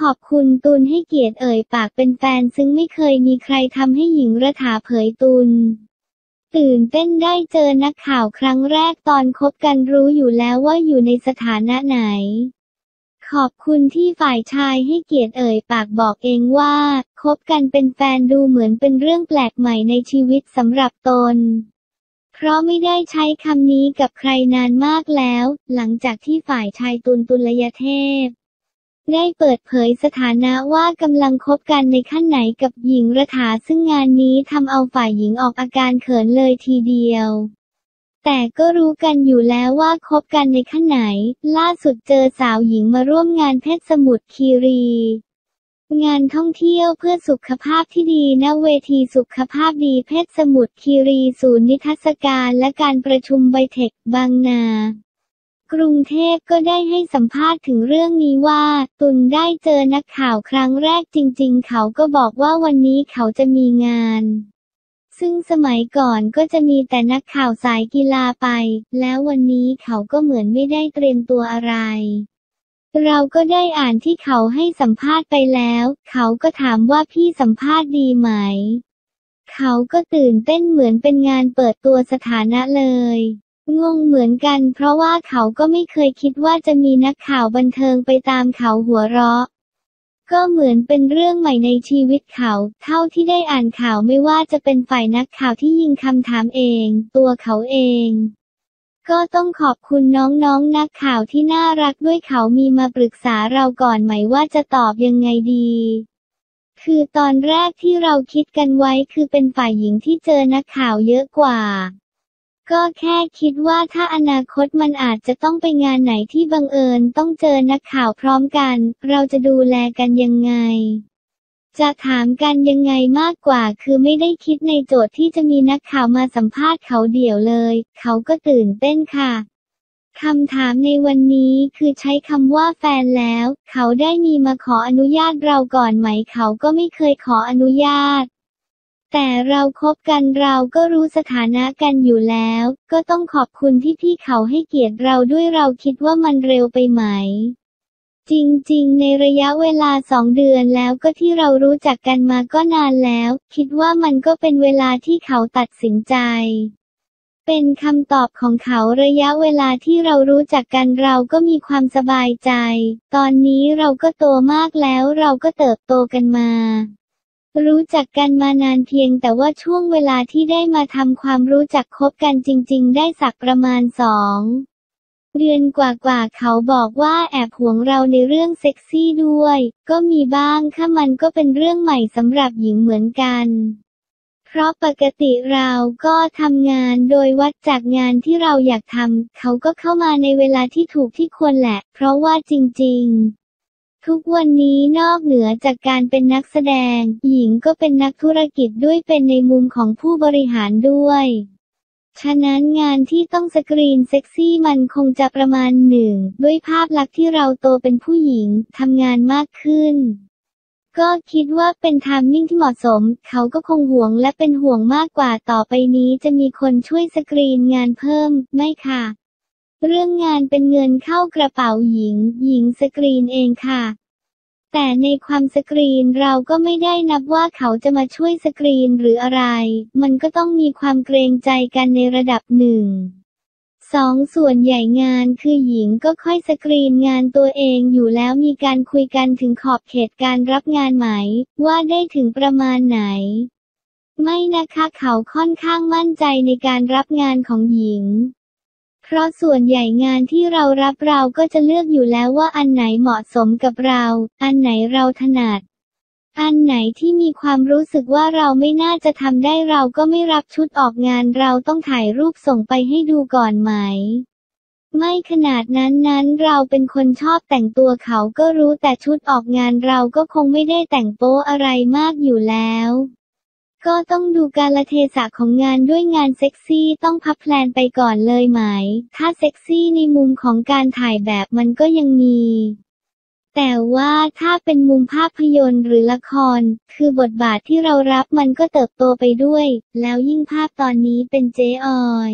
ขอบคุณตุนให้เกียรติเอ่ยปากเป็นแฟน ซึ่งไม่เคยมีใครทำให้หญิงระถาเผยตุนตื่นเต้นได้เจอนักข่าวครั้งแรกตอนคบกันรู้อยู่แล้วว่าอยู่ในสถานะไหน ขอบคุณที่ฝ่ายชายให้เกียรติเอ่ยปากบอกเองว่าคบกันเป็นแฟนดูเหมือนเป็นเรื่องแปลกใหม่ในชีวิตสำหรับตนเพราะไม่ได้ใช้คำนี้กับใครนานมากแล้ว หลังจากที่ฝ่ายชายตุนตุลยเทพ ได้เปิดเผยสถานะว่ากำลังคบกันในขั้นไหนกับหญิงระถาซึ่งงานนี้ทำเอาฝ่ายหญิงออกอาการเขินเลยทีเดียว แต่ก็รู้กันอยู่แล้วว่าคบกันในขั้นไหน ล่าสุดเจอสาวหญิงมาร่วมงานเพชรสมุทรคีรี งานท่องเที่ยวเพื่อสุขภาพที่ดีณเวทีสุขภาพดีเพชรสมุทรคีรีศูนย์นิทรรศการและการประชุมไบเทคบางนา กรุงเทพก็ได้ให้สัมภาษณ์ถึงเรื่องนี้ว่า ตุนได้เจอนักข่าวครั้งแรกจริง ๆ เขาก็บอกว่าวันนี้เขาจะมีงาน ซึ่งสมัยก่อนก็จะมีแต่นักข่าวสายกีฬาไป แล้ววันนี้เขาก็เหมือนไม่ได้เตรียมตัวอะไรเราก็ได้อ่านที่เขาให้สัมภาษณ์ไปแล้ว เขาก็ถามว่าพี่สัมภาษณ์ดีไหม เขาก็ตื่นเต้นเหมือนเป็นงานเปิดตัวสถานะเลย งงเหมือนกัน เพราะว่าเขาก็ไม่เคยคิดว่าจะมีนักข่าวบันเทิงไปตามเขาหัวเราะ ก็เหมือนเป็นเรื่องใหม่ในชีวิตเขา เท่าที่ได้อ่านข่าวไม่ว่าจะเป็นฝ่ายนักข่าวที่ยิงคำถามเอง ตัวเขาเอง ก็ต้องขอบคุณน้องๆนนักข่าวที่น่ารักด้วยเขามีมาปรึกษาเราก่อนไหมว่าจะตอบยังไงดีคือตอนแรกที่เราคิดกันไว้คือเป็นฝ่ายหญิงที่เจอนักข่าวเยอะกว่า ก็แค่คิดว่าถ้าอนาคตมันอาจจะต้องไปงานไหนที่บังเอิญต้องเจอนักข่าวพร้อมกัน เราจะดูแลกันยังไง จะถามกันยังไงมากกว่า คือไม่ได้คิดในโจทย์ที่จะมีนักข่าวมาสัมภาษณ์เขาเดี่ยวเลย เขาก็ตื่นเต้นค่ะคำถามในวันนี้คือใช้คำว่าแฟนแล้ว เขาได้มีมาขออนุญาตเราก่อนไหม เขาก็ไม่เคยขออนุญาต แต่เราคบกันเราก็รู้สถานะกันอยู่แล้ว ก็ต้องขอบคุณที่พี่เขาให้เกียรติเราด้วยเราคิดว่ามันเร็วไปไหม จริงๆ ในระยะเวลาสองเดือนแล้วก็ที่เรารู้จักกันมาก็นานแล้ว คิดว่ามันก็เป็นเวลาที่เขาตัดสินใจเป็นคำตอบของเขาระยะเวลาที่เรารู้จักกันเราก็มีความสบายใจ ตอนนี้เราก็โตมากแล้วเราก็เติบโตกันมา รู้จักกันมานานเพียงแต่ว่าช่วงเวลาที่ได้มาทำความรู้จักคบกันจริง ๆ ได้สักประมาณสองเดือนกว่าๆเขาบอกว่าแอบห่วงเราในเรื่องเซ็กซี่ด้วย ก็มีบ้างค่ะมันก็เป็นเรื่องใหม่สำหรับหญิงเหมือนกัน เพราะปกติเราก็ทำงานโดยวัดจากงานที่เราอยากทำเขาก็เข้ามาในเวลาที่ถูกที่ควรแหละ เพราะว่าจริง ๆ ทุกวันนี้นอกเหนือจากการเป็นนักแสดง หญิงก็เป็นนักธุรกิจด้วยเป็นในมุมของผู้บริหารด้วย ฉะนั้นงานที่ต้องสกรีนเซ็กซี่มันคงจะประมาณหนึ่ง ด้วยภาพลักษณ์ที่เราโตเป็นผู้หญิงทำงานมากขึ้น ก็คิดว่าเป็นไทามมิ่งที่เหมาะสม เขาก็คงห่วงและเป็นห่วงมากกว่าต่อไปนี้จะมีคนช่วยสกรีนงานเพิ่ม ไม่ค่ะ เรื่องงานเป็นเงินเข้ากระเป๋าหญิง หญิงสกรีนเองค่ะ แต่ในความสกรีนเราก็ไม่ได้นับว่าเขาจะมาช่วยสกรีนหรืออะไร มันก็ต้องมีความเกรงใจกันในระดับหนึ่งสองส่วนใหญ่งานคือหญิงก็ค่อยสกรีนงานตัวเองอยู่แล้วมีการคุยกันถึงขอบเขตการรับงานไหม ว่าได้ถึงประมาณไหน ไม่นะคะเขาค่อนข้างมั่นใจในการรับงานของหญิง ราะส่วนใหญ่งานที่เรารับเราก็จะเลือกอยู่แล้วว่าอันไหนเหมาะสมกับเรา อันไหนเราถนัด อันไหนที่มีความรู้สึกว่าเราไม่น่าจะทำได้เราก็ไม่รับชุดออกงานเราต้องถ่ายรูปส่งไปให้ดูก่อนไหม ไม่ขนาดนั้นนั้นเราเป็นคนชอบแต่งตัวเขาก็รู้แต่ชุดออกงานเราก็คงไม่ได้แต่งโป๊อะไรมากอยู่แล้ว ก็ต้องดูการละเทศะของงานด้วยงานเซ็กซี่ต้องพับแพลนไปก่อนเลยไหม ถ้าเซ็กซี่ในมุมของการถ่ายแบบมันก็ยังมี แต่ว่าถ้าเป็นมุมภาพยนตร์หรือละคร คือบทบาทที่เรารับมันก็เติบโตไปด้วย แล้วยิ่งภาพตอนนี้เป็นเจออย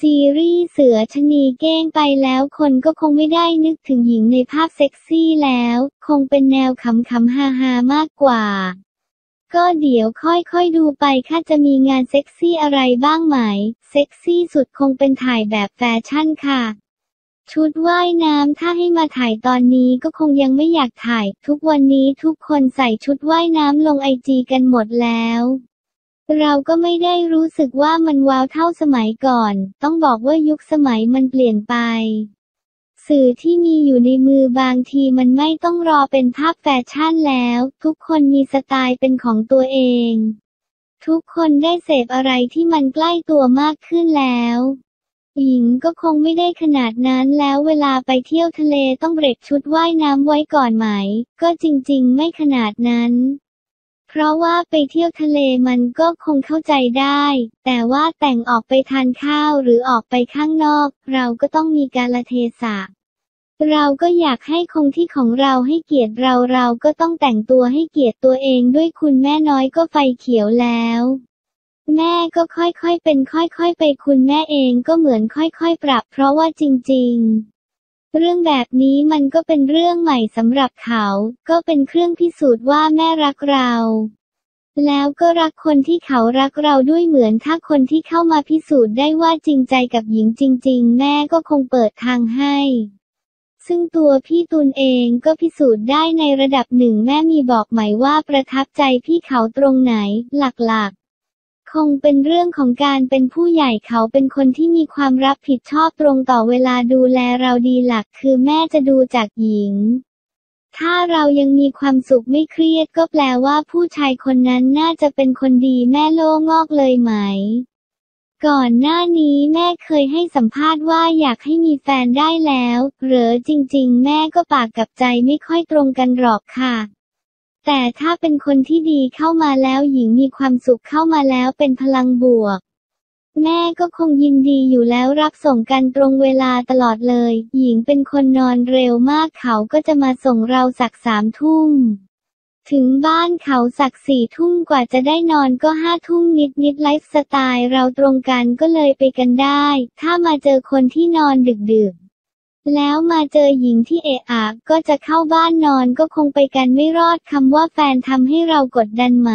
ซีรีส์เสือชะนีเก้งไปแล้วคนก็คงไม่ได้นึกถึงหญิงในภาพเซ็กซี่แล้ว คงเป็นแนวขำๆฮาๆมากกว่า ก็เดี๋ยวค่อยๆดูไปค่ะจะมีงานเซ็กซี่อะไรบ้างไหม เซ็กซี่สุดคงเป็นถ่ายแบบแฟชั่นค่ะ ชุดว่ายน้ำถ้าให้มาถ่ายตอนนี้ก็คงยังไม่อยากถ่าย ทุกวันนี้ทุกคนใส่ชุดว่ายน้ำลงไอจีกันหมดแล้วเราก็ไม่ได้รู้สึกว่ามันว้าวเท่าสมัยก่อน ต้องบอกว่ายุคสมัยมันเปลี่ยนไป สื่อที่มีอยู่ในมือบางทีมันไม่ต้องรอเป็นภาพแฟชั่นแล้ว ทุกคนมีสไตล์เป็นของตัวเอง ทุกคนได้เสพอะไรที่มันใกล้ตัวมากขึ้นแล้วหญิงก็คงไม่ได้ขนาดนั้นแล้วเวลาไปเที่ยวทะเลต้องเบรกชุดว่ายน้ำไว้ก่อนไหม ก็จริงๆ ไม่ขนาดนั้น เพราะว่าไปเที่ยวทะเลมันก็คงเข้าใจได้ แต่ว่าแต่งออกไปทานข้าวหรือออกไปข้างนอก เราก็ต้องมีกาลเทศะเราก็อยากให้คงที่ของเราให้เกียรติเราเราก็ต้องแต่งตัวให้เกียรติตัวเองด้วยคุณแม่น้อยก็ไฟเขียวแล้ว แม่ก็ค่อยๆเป็นค่อยๆไปคุณแม่เองก็เหมือนค่อยๆปรับ เพราะว่าจริง ๆ เรื่องแบบนี้มันก็เป็นเรื่องใหม่สำหรับเขา ก็เป็นเครื่องพิสูจน์ว่าแม่รักเรา แล้วก็รักคนที่เขารักเราด้วยเหมือนถ้าคนที่เข้ามาพิสูจน์ได้ว่าจริงใจกับหญิงจริง ๆ แม่ก็คงเปิดทางให้ ซึ่งตัวพี่ตูนเองก็พิสูจน์ได้ในระดับหนึ่งแม่มีบอกไหมว่าประทับใจพี่เขาตรงไหน หลักๆ คงเป็นเรื่องของการเป็นผู้ใหญ่เขาเป็นคนที่มีความรับผิดชอบตรงต่อเวลาดูแลเราดีหลักคือแม่จะดูจากหญิง ถ้าเรายังมีความสุขไม่เครียดก็แปลว่าผู้ชายคนนั้นน่าจะเป็นคนดีแม่โล่งอกเลยไหม ก่อนหน้านี้แม่เคยให้สัมภาษณ์ว่าอยากให้มีแฟนได้แล้ว เหรอจริง ๆ แม่ก็ปากกับใจไม่ค่อยตรงกันหรอกค่ะ แต่ถ้าเป็นคนที่ดีเข้ามาแล้วหญิงมีความสุขเข้ามาแล้วเป็นพลังบวก แม่ก็คงยินดีอยู่แล้วรับส่งกันตรงเวลาตลอดเลย หญิงเป็นคนนอนเร็วมากเขาก็จะมาส่งเราสักสามทุ่มถึงบ้านเขาสักสี่ทุ่มกว่าจะได้นอนก็ห้าทุ่มนิดนิดไลฟ์สไตล์เราตรงกันก็เลยไปกันได้ ถ้ามาเจอคนที่นอนดึกๆ แล้วมาเจอหญิงที่เอะอะก็จะเข้าบ้านนอนก็คงไปกันไม่รอดคำว่าแฟนทำให้เรากดดันไหม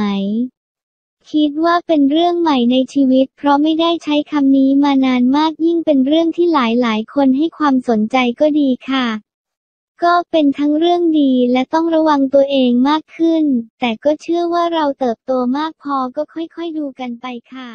คิดว่าเป็นเรื่องใหม่ในชีวิต เพราะไม่ได้ใช้คำนี้มานานมากยิ่งเป็นเรื่องที่หลายๆคนให้ความสนใจก็ดีค่ะ ก็เป็นทั้งเรื่องดีและต้องระวังตัวเองมากขึ้น แต่ก็เชื่อว่าเราเติบโตมากพอก็ค่อยๆดูกันไปค่ะ